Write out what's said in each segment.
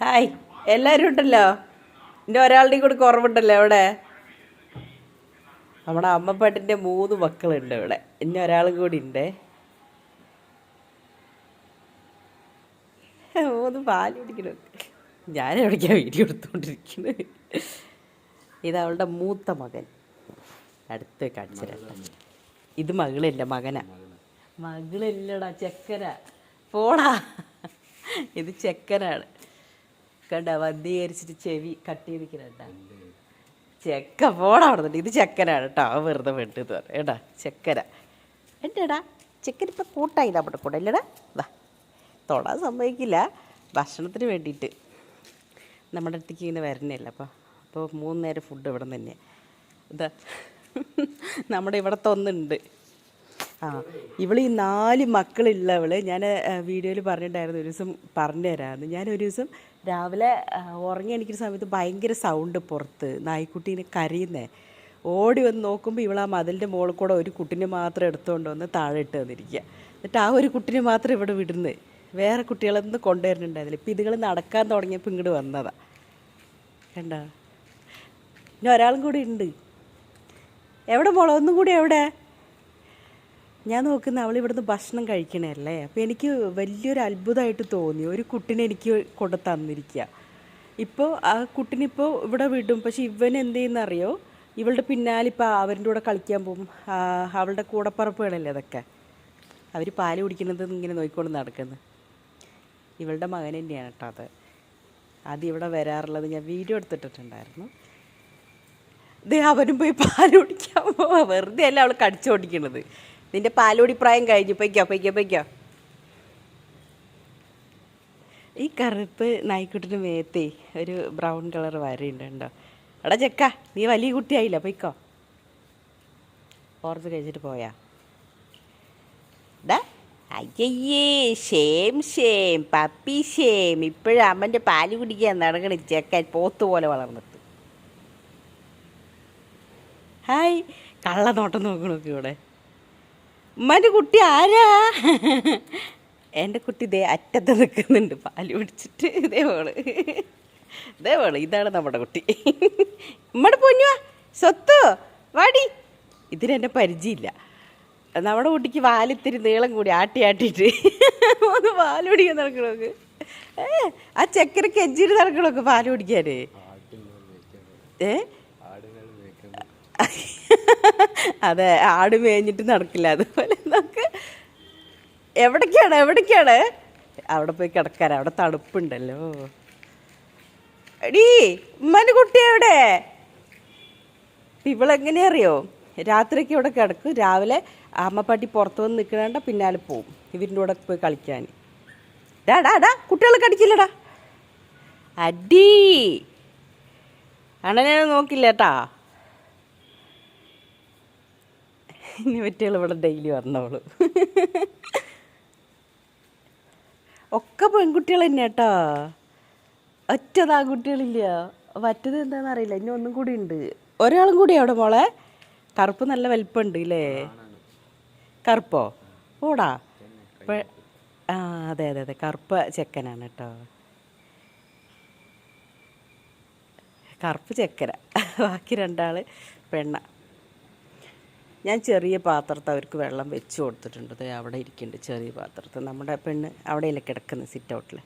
Hi എല്ലാവരും ഉണ്ടല്ലോ? എന്റെ ഒരാളുടെയും കൂടി കുറവുണ്ടല്ലോ ഇവിടെ നമ്മുടെ അമ്മപ്പാട്ടിന്റെ മൂന്ന് മക്കളുണ്ട് ഇവിടെ. ഇനി ഒരാളും കൂടി ഉണ്ട്. മൂന്ന് പാൽ ഞാൻ എവിടേക്കാണ് വീഡിയോ എടുത്തുകൊണ്ടിരിക്കുന്നത് ഇത് അവളുടെ മൂത്ത മകൻ. അടുത്ത് കാണിച്ചു ഇത് മകളില്ല മകനാ. മകളില്ലടാ ചെക്കനാ. പോടാ. ഇത് ചെക്കനാണ്. കണ്ട വന്ധീകരിച്ചിട്ട് ചെവി കട്ട് ചെയ്തിരിക്കണ ചെക്ക പോടാ അവിടെ നിന്ന് ഇത് ചെക്കനാണ് കേട്ടോ വെറുതെ വേണ്ടി എന്ന് പറയാം കേട്ടാ ചെക്കന. എന്റെടാ ചെക്കൻ ഇപ്പം കൂട്ടായി നമ്മുടെ കൂടെ. ഇല്ലടാ വാ. തൊടാൻ സമ്മതിക്കില്ല. ഭക്ഷണത്തിന് വേണ്ടിയിട്ട്. നമ്മുടെ അടുത്തേക്ക് ഇങ്ങനെ വരുന്നില്ല അപ്പോൾ അപ്പോൾ മൂന്ന് നേരം ഫുഡ് ഇവിടെ നിന്ന് തന്നെ ഇതാ. നമ്മുടെ ഇവിടത്തെ ഒന്നുണ്ട്. ആ ഇവൾ ഈ നാല് മക്കളുള്ളവൾ ഞാൻ വീഡിയോയിൽ പറഞ്ഞിട്ടുണ്ടായിരുന്നു ഒരു ദിവസം പറഞ്ഞു തരാമെന്ന് ഞാൻ ഒരു ദിവസം രാവിലെ ഉറങ്ങി എണിക്കുന്ന സമയത്ത് ഭയങ്കര സൗണ്ട് പുറത്ത്. നായ്ക്കുട്ടീനെ കരയുന്നേ. ഓടി വന്ന് നോക്കുമ്പോൾ ഇവൾ ആ മതിലിന്റെ മുകളിൽ കൂടെ ഒരു കുട്ടിനെ മാത്രം എടുത്തുകൊണ്ട് വന്ന് താഴെ ഇട്ട് വന്നിരിക്കുക എന്നിട്ട് ആ ഒരു കുട്ടിനെ മാത്രം ഇവിടെ വിടുന്നത് വേറെ കുട്ടികളൊന്നും കൊണ്ടുവരുന്നുണ്ടായിരുന്നില്ല. ഇപ്പം ഇതുങ്ങൾ നടക്കാൻ തുടങ്ങിയപ്പോൾ ഇങ്ങോട്ട് വന്നതാ. കണ്ടോ? ഇനി ഒരാളും കൂടി ഉണ്ട്. എവിടെ മോളെ? ഒന്നും കൂടി എവിടെ? ഞാൻ നോക്കുന്ന അവൾ ഇവിടുന്ന് ഭക്ഷണം കഴിക്കണല്ലേ അപ്പോൾ എനിക്ക് വലിയൊരു അത്ഭുതമായിട്ട് തോന്നി. ഒരു കുട്ടിനെ എനിക്ക് കൊണ്ടു തന്നിരിക്കുക ഇപ്പോൾ ആ കുട്ടിനിപ്പോൾ ഇവിടെ വിടും. പക്ഷെ ഇവൻ എന്ത് ചെയ്യുന്നറിയോ? ഇവളുടെ പിന്നാലെ ഇപ്പോൾ അവരുടെ കൂടെ കളിക്കാൻ പോകും. അവളുടെ കൂടപ്പറപ്പുകളല്ലേ അതൊക്കെ? അവർ പാൽ കുടിക്കുന്നത് ഇങ്ങനെ നോക്കിക്കൊണ്ട് നടക്കുന്നത് ഇവളുടെ മകൻ തന്നെയാണ് കേട്ടോ അത്. അത് ഇവിടെ വരാറുള്ളത് ഞാൻ വീഡിയോ എടുത്തിട്ടിട്ടുണ്ടായിരുന്നു. ദേ അവനും പോയി പാൽ കുടിക്കാൻ പോവാ. വെറുതെ അല്ല അവൾ കടിച്ചോടിക്കണത് നിന്റെ പാലോടി പ്രായം കഴിഞ്ഞു. പൊയ്ക്കോ പൊയ്ക്കോ പൊയ്ക്കോ. ഈ കറുപ്പ് നായ്ക്കുട്ടിന് മേത്തേ ഒരു ബ്രൗൺ കളർ വരയുണ്ട് ഉണ്ടോ എടാ ചെക്ക നീ വലിയ കുട്ടിയായില്ല? പൊയ്ക്കോ. ഓർത്ത് കഴിച്ചിട്ട് പോയാ. ഡാ അയ്യയ്യേ ഷേം ഷേം പപ്പി ഷേം. ഇപ്പോഴും അമ്മന്റെ പാൽ കുടിക്കാൻ നടക്കണ. ചെക്കൻ പോത്ത് പോലെ വളർന്നിട്ട് ഹായ് കള്ളനോട്ടം നോട്ടം നോക്കണോക്കി ഇവിടെ. ഉമ്മാന്റെ കുട്ടി ആരാ? എന്റെ കുട്ടി ഇതേ അറ്റത്ത് നിൽക്കുന്നുണ്ട് പാൽ പിടിച്ചിട്ട് ഇതേ പോൾ ഇതേ പോൾ ഇതാണ് നമ്മുടെ കുട്ടി. നമ്മുടെ പൊന്നുവാ സ്വത്ത് വാടി. ഇതിനെന്നെ പരിചയമില്ല. നമ്മുടെ കുട്ടിക്ക് വാലിത്തിരി നീളം കൂടി ആട്ടി ആട്ടിയിട്ട് ഒന്ന് പാൽ പിടിക്കാൻ നടക്കണോക്ക്. ഏ ആ ചക്കര കെഞ്ചിട്ട് നടക്കണോക്ക് പാൽ പിടിക്കാൻ ഏ? അതെ ആട് മേഞ്ഞിട്ട് നടക്കില്ല. അതുപോലെ നമുക്ക് എവിടേക്കാണ് എവിടേക്കാണ്? അവിടെ പോയി കിടക്കാൻ അവിടെ തണുപ്പുണ്ടല്ലോ. എടീ ഉമ്മന്റെ കുട്ടി എവിടെ? ഇവളെങ്ങനെ അറിയോ രാത്രിക്ക് ഇവിടെ കിടക്കും. രാവിലെ അമ്മപ്പാട്ടി പുറത്ത് വന്ന് നിൽക്കണേണ്ട പിന്നാലെ പോവും. ഇവരിന്റെ കൂടെ പോയി കളിക്കാൻ. ഡാ ഡാ ഡാ കുട്ടികളെ കടിക്കില്ലടാ. അടി. അണ്ണനെ നോക്കില്ല കേട്ടാ. ഇനി മറ്റുകൾ ഇവിടെ ഡെയിലി വരണവൾ. ഒക്കെ പെൺകുട്ടികൾ തന്നെ കേട്ടോ. ഒറ്റത് ആൺകുട്ടികളില്ല. മറ്റത് എന്താണെന്ന് അറിയില്ല. ഇനി ഒന്നും കൂടി ഉണ്ട്. ഒരാളും കൂടി അവിടെ മോളെ? കറുപ്പ് നല്ല വലിപ്പമുണ്ട് ഇല്ലേ? കറുപ്പോ? ഓടാ. ആ അതെ അതെ അതെ. കറുപ്പ് ചെക്കനാണ് കേട്ടോ. കറുപ്പ് ചെക്കന. ബാക്കി രണ്ടാൾ പെണ്ണ. ഞാൻ ചെറിയ പാത്രത്തെ അവർക്ക് വെള്ളം വെച്ച് കൊടുത്തിട്ടുണ്ട്. അവിടെ ഇരിക്കുന്നുണ്ട് ചെറിയ പാത്രത്തെ. നമ്മുടെ പെണ്ണ് അവിടെയല്ലേ കിടക്കുന്നത് സിറ്റ് ഔട്ടിൽ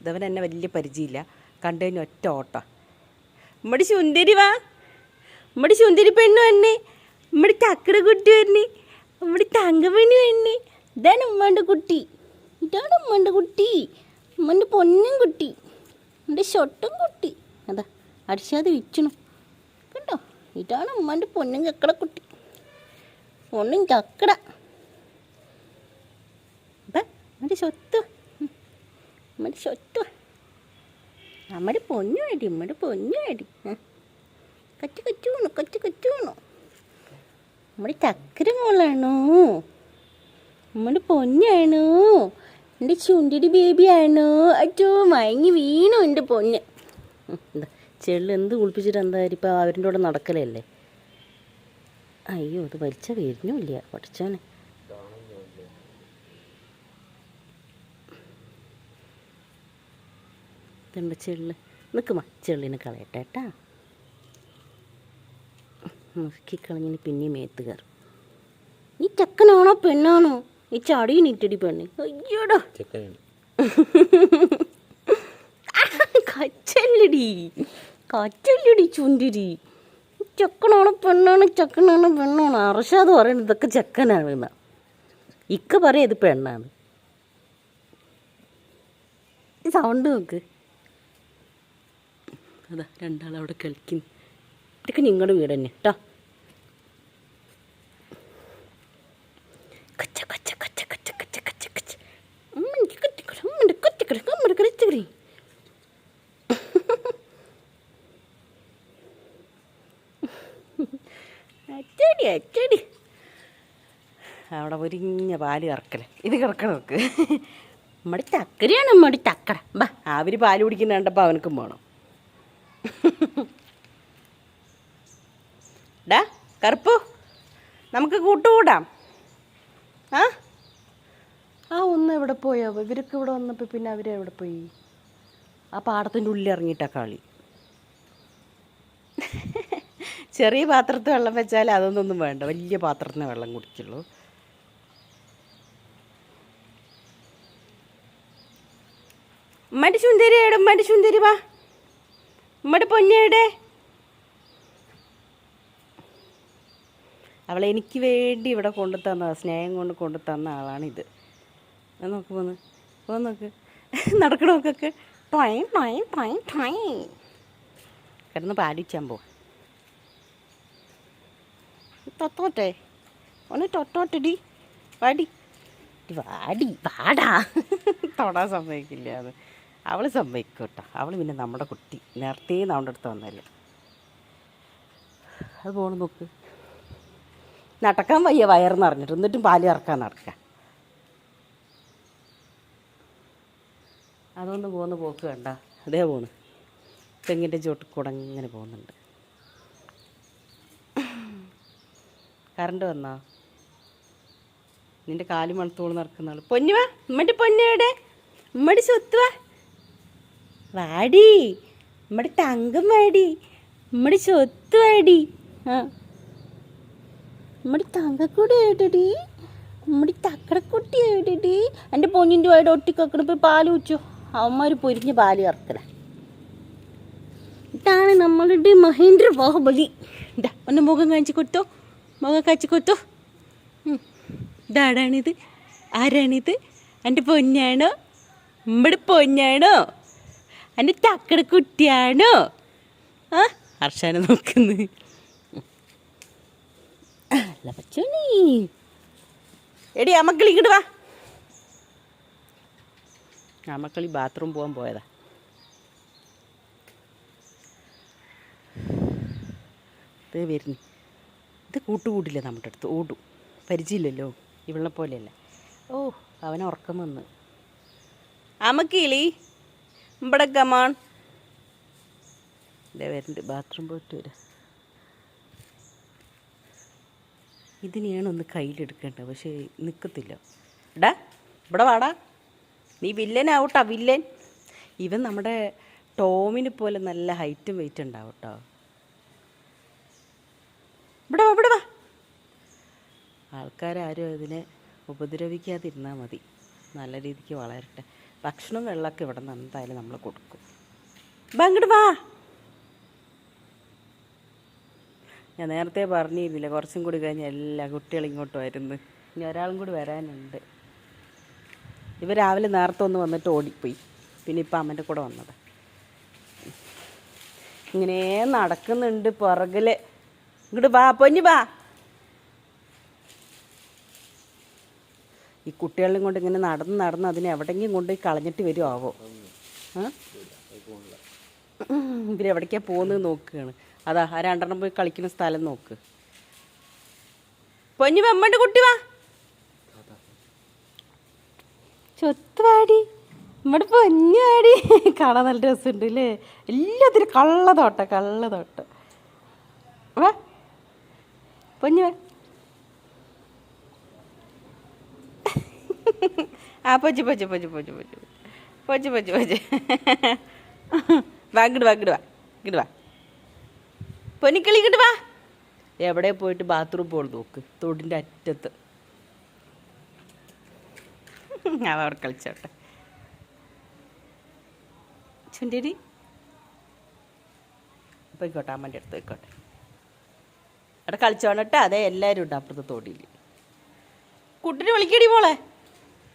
ഇതവൻ എന്നെ വലിയ പരിചയമില്ല. കണ്ടു കഴിഞ്ഞ ഒറ്റ ഓട്ട. നമ്മുടെ സുന്ദരി വാ. നമ്മുടെ സുന്ദരി പെണ്ണ് വന്നെ. നമ്മുടെ ചക്കട കുട്ടി വരണേ തങ്ക തങ്കമണി വരണി ഇതാണ് ഉമ്മാന്റെ കുട്ടി. ഇതാണ് ഉമ്മാന്റെ കുട്ടി. ഉമ്മന്റെ പൊന്നും കുട്ടി. എന്റെ ഷൊട്ടും കുട്ടി. അതാ അടിച്ചാതെ കണ്ടോ ഇതാണ് അമ്മാന്റെ പൊന്നും ചക്കട കുട്ടി. പൊന്നും ചക്കട. അമ്മന്റെ സ്വത്ത്. അമ്മന്റെ സ്വത്ത്. നമ്മുടെ പൊന്നു വേടി അമ്മടെ പൊന്നു വേടി കച്ചു കച്ചു വേണു കച്ചു കച്ചു വേണു നമ്മുടെ ചക്കര മോളാണോ. നമ്മുടെ പൊന്നാണോ എന്റെ ചുണ്ടിടി ബേബിയാണോ അച്ചോ മയങ്ങി വീണു എന്റെ പൊന്ന്. എന്താ? ചെള്ള് എന്ത് കുളിപ്പിച്ചിട്ട് എന്തായാലും ഇപ്പം അവരിന്റെ കൂടെ നടക്കലല്ലേ? അയ്യോ അത് വലിച്ച വരുന്നില്ല പഠിച്ചോനെ ഇതുണ്ട് ചെള്ളി? നിൽക്കുമ ചെള്ളിനെ കളയട്ടെ കേട്ടാ. മുറുക്കിക്കളഞ്ഞിന് പിന്നെയും മേത്ത് കയറും. നീ ചെക്കനാണോ പെണ്ണാണോ? ഈ ചടി നീറ്റടി പെണ്ണ്. അയ്യോടോ. കച്ചല്ലടി. കച്ചല്ലടി ചുണ്ടിരി. ചെക്കനാണ് പെണ്ണാണ് ചെക്കനാണ് പെണ്ണാണ്. അർഷാദ് പറയുന്നത് ഇതൊക്കെ ചെക്കനാണ് എന്നാ. ഇക്ക പറയാം ഇത് പെണ്ണാണ്. സൗണ്ട് നോക്ക്. അതാ രണ്ടാളവിടെ കളിക്കുന്നു. ഇതൊക്കെ നിങ്ങളുടെ വീട് തന്നെ കേട്ടോ കച്ച കച്ച കച്ച കച്ച കച്ച കച്ച കച്ച അമ്മന്റെ കത്തിക്കട അമ്മന്റെ കത്തിക്കട അമ്മന്റെ കത്തിക്കട അച്ചടി അച്ചടി അവിടെ ഒരിഞ്ഞ പാൽ കറക്കല. ഇത് കിടക്കണം നോക്ക് നമ്മടെ ചക്കരയാണ് നമ്മുടെ ചക്കര ബാ അവർ പാൽ കുടിക്കുന്ന കണ്ടപ്പോൾ അവനക്കും വേണം ഡാ കറുപ്പു. നമുക്ക് കൂട്ടുകൂടാം. ആ? ആ ഒന്ന് എവിടെ പോയോ ഇവരൊക്കെ ഇവിടെ വന്നപ്പോൾ പിന്നെ അവരെവിടെ പോയി? ആ പാടത്തിന്റെ ഉള്ളിൽ ഇറങ്ങിയിട്ടാ കളി. ചെറിയ പാത്രത്തിൽ വെള്ളം വെച്ചാൽ അതൊന്നും വേണ്ട. വലിയ പാത്രത്തിന് വെള്ളം കുടിക്കുള്ളൂ. ഉമ്മടി സുന്ദരി എവിടെ? ഉമ്മടി സുന്ദരി വാ. ഉമ്മടി പൊന്നയുടെ അവളെ എനിക്ക് വേണ്ടി ഇവിടെ കൊണ്ടു തന്ന സ്നേഹം കൊണ്ട് കൊണ്ടു തന്ന ആളാണിത് നോക്ക് പോന്ന്. പോ നോക്ക്. നടക്കണോക്കൊക്കെ ടൊയ് ടൊയ് ടൊയ് ടൊയ്. കിടന്ന് പാലിച്ചാൻ പോ തൊത്തോട്ടെ ഒന്ന് തൊട്ടോട്ടെടി. വാടി. വാടി. വാടാ. തൊടാൻ സമ്മതിക്കില്ല അത്. അവൾ സമ്മതിക്കും കേട്ടോ അവൾ പിന്നെ നമ്മുടെ കുട്ടി. നേരത്തെ നമ്മുടെ അടുത്ത് വന്നല്ലേ അത് പോണ് നോക്ക്. നടക്കാൻ വയ്യ വയറെന്ന് അറിഞ്ഞിട്ട് എന്നിട്ടും പാൽ ഇറക്കാൻ നടക്കാം. അതൊന്ന് പോകുന്ന പോക്ക് കണ്ട. അതേ പോണ്. തെങ്ങിന്റെ ചോട്ട് കൂടെ പോകുന്നുണ്ട്. കറണ്ട് വന്നോ? നിന്റെ കാൽ മണത്തോളം നടക്കുന്ന പൊന്നു വാ ഉമ്മടി പൊന്നുവിടെ ഉമ്മടി സ്വത്ത് വാ. വാടി ഉമ്മടി തങ്കം വാടി ഉമ്മടി സ്വത്ത് വാടി. ആ. ഉമ്മടി തങ്കക്കൂടി ആയിട്ടടി ഉമ്മടി തക്കടക്കുട്ടി ആയിട്ടടി എന്റെ പൊന്നിന്റെ വായുടെ ഒട്ടിക്കക്കണം പോയി പാൽ വെച്ചു അവന്മാർ പൊരിഞ്ഞ് പാൽ കറക്കല. ഇതാണ് നമ്മളുടെ മഹേന്ദ്ര ബാഹുബലി. ഇതാ ഒന്ന് മുഖം കാണിച്ച് കൊടുത്തോ. മുഖം കച്ചി കുത്തു. ഇതാടാണിത് ആരാണിത്? എന്റെ പൊന്നാണോ? നമ്മുടെ പൊന്നാണോ? എന്റെ തക്കട കുട്ടിയാണോ? ആ ഹർഷാനെ നോക്കുന്നു. എടി അമ്മക്കളി ഇങ്ങോട്ട് വാ. അമ്മക്കളി ബാത്റൂം പോകാൻ പോയതാ. വരുന്നു. ഇത് കൂട്ടുകൂടില്ല നമ്മുടെ അടുത്ത്. ഓടും. പരിചയമില്ലല്ലോ. ഇവളെ പോലെയല്ല. ഓ അവൻ ഉറക്കം വന്ന്. അമ്മക്കിളി ഇവിടെ കമാൺ ഇതേ വരുന്നുണ്ട് ബാത്റൂം പോയിട്ട് വരാം. ഇതിനെയാണ് ഒന്ന് കയ്യിലെടുക്കേണ്ടത്. പക്ഷേ നിൽക്കത്തില്ല എടാ ഇവിടെ വാടാ. നീ വില്ലനാവട്ടാ വില്ലൻ ഇവൻ നമ്മുടെ ടോമിനെ പോലെ നല്ല ഹൈറ്റും വെയിറ്റ് ഉണ്ടാവും ഇവിടെ വാ ഇവിടെ വാ. ആൾക്കാരും ഇതിനെ ഉപദ്രവിക്കാതിരുന്നാൽ മതി. നല്ല രീതിക്ക് വളരട്ടെ. ഭക്ഷണവും വെള്ളമൊക്കെ ഇവിടെ നിന്ന് എന്തായാലും നമ്മൾ കൊടുക്കും. വാ അങ്ങോട്ട് വാ. ഞാൻ നേരത്തെ പറഞ്ഞിരുന്നില്ല കുറച്ചും കൂടി കഴിഞ്ഞ് എല്ലാ കുട്ടികളും ഇങ്ങോട്ട് വരുന്നു. ഇനി ഒരാളും കൂടി വരാനുണ്ട്. ഇവ രാവിലെ നേരത്തെ ഒന്ന് വന്നിട്ട് ഓടിപ്പോയി. പിന്നെ ഇപ്പം അമ്മന്റെ കൂടെ വന്നത്. ഇങ്ങനെ നടക്കുന്നുണ്ട് പുറകിൽ. ഇങ്ങോട്ട് വാ പൊന്നു വാ. ഈ കുട്ടികളെയും കൊണ്ട് ഇങ്ങനെ നടന്ന് നടന്ന് അതിനെ എവിടെയെങ്കിലും കൊണ്ട് കളഞ്ഞിട്ട് വരുമാവോ പോന്ന് പോകുന്നത് നോക്കുകയാണ്. അതാ ആ രണ്ടെണ്ണം പോയി കളിക്കുന്ന സ്ഥലം നോക്ക്. പൊന്നു വെമ്മണ്ട് കുട്ടി വാ. ചൊത്തുവാടി. നമ്മുടെ പൊന്നുവാടി കാണാൻ നല്ല രസമുണ്ട് അല്ലേ എല്ലാത്തിനും കള്ളതോട്ട കള്ളതോട്ട. വാ. പൊന്നു. ആ പൊച്ചു പൊച്ചു പൊച്ചു പൊച്ചു പൊച്ചു. പൊച്ചു പൊച്ചു പൊച്ചു. വാ ഇങ്ങോട്ട് വാ ഇങ്ങോട്ട് വാ ഇങ്ങോട്ട് വാ. പൊന്നിക്കളി ഇങ്ങോട്ട് വാ. എവിടെ പോയിട്ട് ബാത്റൂം പോൾ നോക്ക് തോടിന്റെ അറ്റത്ത്. അവ അവിടെ കളിച്ചോട്ടെ. ചുണ്ടേരി പോയിക്കോട്ടെ അമ്മന്റെ അടുത്ത് പോയിക്കോട്ടെ. അവിടെ കളിച്ചോണട്ടെ അതെ എല്ലാവരും ഉണ്ട് അപ്പുറത്തെ തോടിയിൽ കുട്ടിനെ വിളിക്കടി മോളെ.